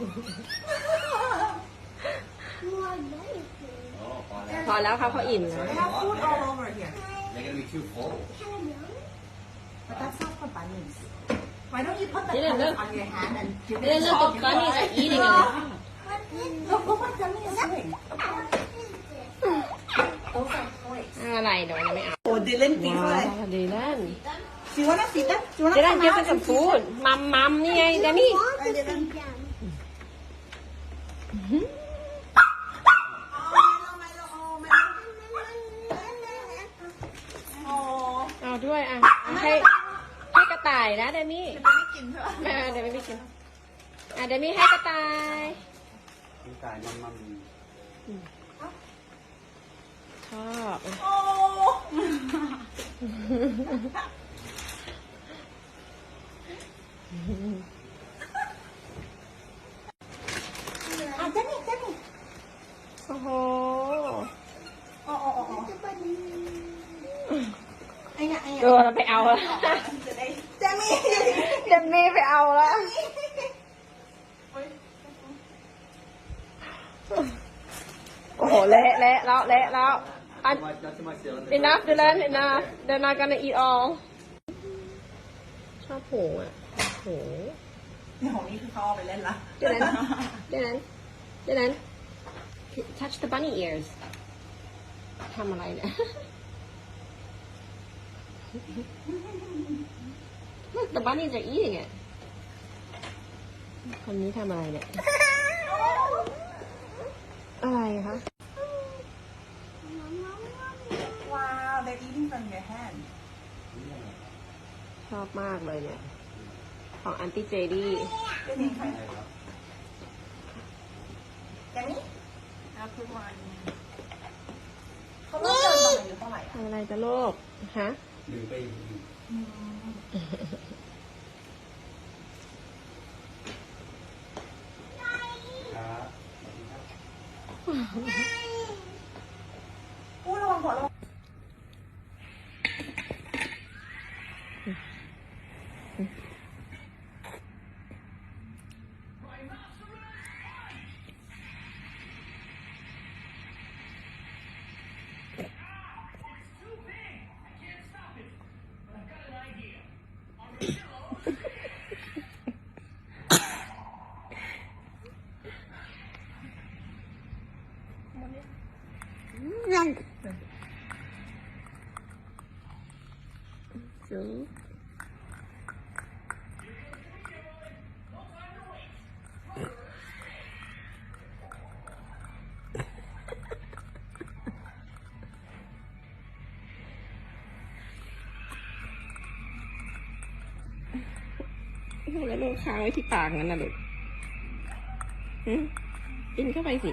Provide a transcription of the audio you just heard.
Oh, พอแล้วครับเขาอิ่มนะ They have food all over here. They're gonna be too full. But that's not for bunnies. Why don't you put the Didn't pellets look. on your hand and give it Didn't to look all the bunnies are eating it. Look, look what Dummy is doing. Those are toys. อะไรเดี๋ยวมันไม่เอา Oh, Dylan thinks ว้า like, วดีนั่น do you wanna see that? Do you wanna เดี๋ยวนั่น come เดี๋ยว out เป็นสัม and ฟู see ดมัมมัมนี่ไงเดนี่ Hi, Dylan. Oh, เอา ด้วยอะให้ให้กระต่ายนะเดมี่ไม่กินใช่ปะไม่เอาเดี๋ยวไม่กินอะเดมี่ให้กระต่าย This guy, mum, mum. ชอบโอ้อะเจนนี่เจนนี่ โอ้โห อ๋ออ๋ออ๋อ ไอ้เนี่ยไอ้โดเนี่ยนไปเอาแล้วจะได้เจนนี่เดมี่ไปเอาแล้วโอ้โหเละเละแล้วเละแล้วอัน Not too much, not too much. Dylan. enough Dylan enough they're not gonna eat all ชอบหูอะหูนี่ของนี่คือเขาเอาไปเล่นละ Dylan Dylan Dylan touch the bunny ears ทำอะไรเนี่ย Look the bunnies are eating it คนนี้ทำอะไรเนี่ย อะไรคะว้าว they're eating from your hand ชอบมากเลยเนี่ย ของอันตี้เจดี้เป็นยังไงเจนนี่เอาคือวันเขาต้องเดินตรงไหนอยู่เท่าไหร่ทำอะไรจะโลกฮะ หนึ่งไปอีกหนึ่งครับสวัสดีครับ พูดระวังหัวระวัง สูง แล้วลูกค้างไว้ที่ปากนั่นน่ะลูกกินเข้าไปสิ